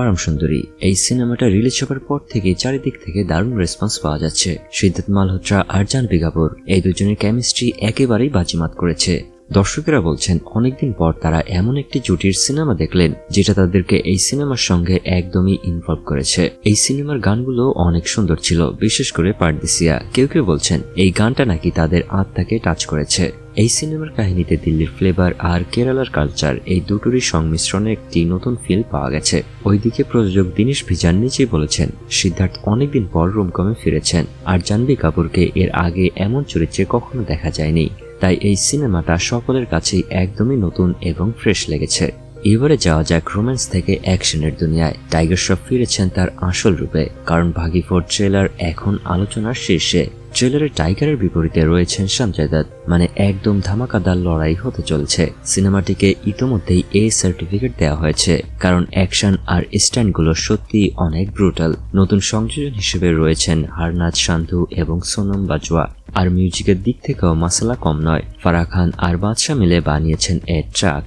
পারম সুন্দরী। এই সিনেমাটা রিলিজ হবার পর থেকে চারিদিক থেকে দারুণ রেসপন্স পাওয়া যাচ্ছে। সিদ্ধার্থ মালহোত্রা আর জাহ্নবী কাপুর এই দুজনের কেমিস্ট্রি একেবারেই বাজিমাত করেছে। দর্শকেরা বলছেন, অনেকদিন পর তারা এমন একটি জুটির সিনেমা দেখলেন, যেটা তাদেরকে এই সিনেমার সঙ্গে একদমই ইনভলভ করেছে। এই সিনেমার গানগুলো অনেক সুন্দর ছিল, বিশেষ করে পারদিসিয়া কেউ কেউ বলছেন, এই গানটা নাকি তাদের আত্মাকে টাচ করেছে। এই সিনেমার কাহিনীতে দিল্লির ফ্লেভার আর কেরালার কালচার এই দুটোরই সংমিশ্রণে একটি নতুন ফিল পাওয়া গেছে। ওইদিকে প্রযোজক দীনেশ ভিজান নিজেই বলেছেন, সিদ্ধার্থ অনেকদিন পর রুমকমে ফিরেছেন আর জাহ্নবী কাপুরকে এর আগে এমন চরিত্রে কখনো দেখা যায়নি। তাই এই সিনেমাটা সকলের কাছেই একদমই নতুন এবং ফ্রেশ লেগেছে। এবারে যাওয়া যাক রোম্যান্স থেকে অ্যাকশনের দুনিয়ায়। টাইগার শ্রফ ফিরেছেন তার আসল রূপে, কারণ ভাগি ফোর ট্রেলার এখন আলোচনার শীর্ষে। ট্রেলারে টাইগারের বিপরীতে রয়েছেন সঞ্জয় দত্ত মানে একদম ধামাকাদার লড়াই হতে চলছে। সিনেমাটিকে ইতোমধ্যেই এ সার্টিফিকেট দেওয়া হয়েছে, কারণ অ্যাকশন আর স্ট্যান্ডগুলো সত্যি অনেক ব্রুটাল। নতুন সংযোজন হিসেবে রয়েছেন হারনাথ সান্ধু এবং সোনম বাজওয়া, আর মিউজিকের দিক থেকেও মাসালা কম নয়। ফারাহ খান আর বাদশাহ মিলে বানিয়েছেন এ ট্রাক।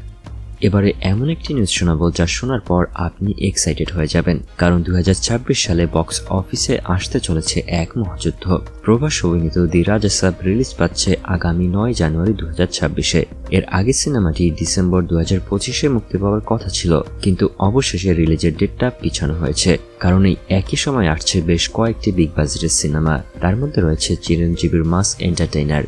এবারে এমন একটি নিউজ শোনাবো যা শোনার পর আপনি এক্সাইটেড হয়ে যাবেন, কারণ দুই হাজার ছাব্বিশ সালে বক্স অফিসে আসতে চলেছে এক মহাযুদ্ধ। প্রভাস অভিনীত দি রাজা সাব রিলিজ পাচ্ছে আগামী নয় জানুয়ারি দু এর আগে সিনেমাটি ডিসেম্বর দু হাজার পঁচিশে মুক্তি পাওয়ার কথা ছিল, কিন্তু অবশেষে রিলিজের ডেটটা পিছানো হয়েছে, কারণ এই একই সময় আসছে বেশ কয়েকটি বিগ বাজেটের সিনেমা তার মধ্যে রয়েছে চিরঞ্জীবীর মাস এন্টারটেইনার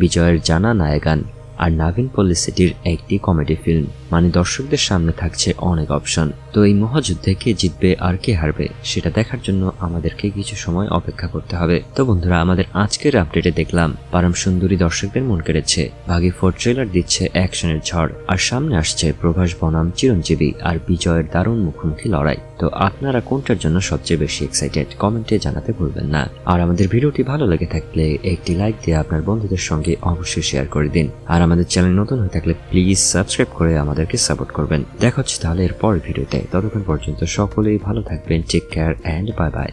বিজয়ের জানা নায়গান আর নাভিন পল্লিসিটির একটি কমেডি ফিল্ম মানে দর্শকদের সামনে থাকছে অনেক অপশন। তো এই মহাযুদ্ধে কে জিতবে আর কে হারবে, সেটা দেখার জন্য আমাদেরকে কিছু সময় অপেক্ষা করতে হবে। তো বন্ধুরা, আমাদের আজকের আপডেটে দেখলাম, পারম সুন্দরী দর্শকদের মন কেড়েছে। ভাগি ফোর ট্রেলার দিচ্ছে অ্যাকশনের ঝড়, আর সামনে আসছে প্রভাস বনাম চিরঞ্জীবী আর বিজয়ের দারুণ মুখোমুখি লড়াই। তো আপনারা কোনটার জন্য সবচেয়ে বেশি এক্সাইটেড কমেন্টে জানাতে ভুলবেন না। আর আমাদের ভিডিওটি ভালো লেগে থাকলে একটি লাইক দিয়ে আপনার বন্ধুদের সঙ্গে অবশ্যই শেয়ার করে দিন। আর আমাদের চ্যানেল নতুন হয়ে থাকলে প্লিজ সাবস্ক্রাইব করে আমাদেরকে সাপোর্ট করবেন। দেখা হচ্ছে তাহলে এরপর ভিডিওতে। ততক্ষণ পর্যন্ত সকলেই ভালো থাকবেন। Take care and bye bye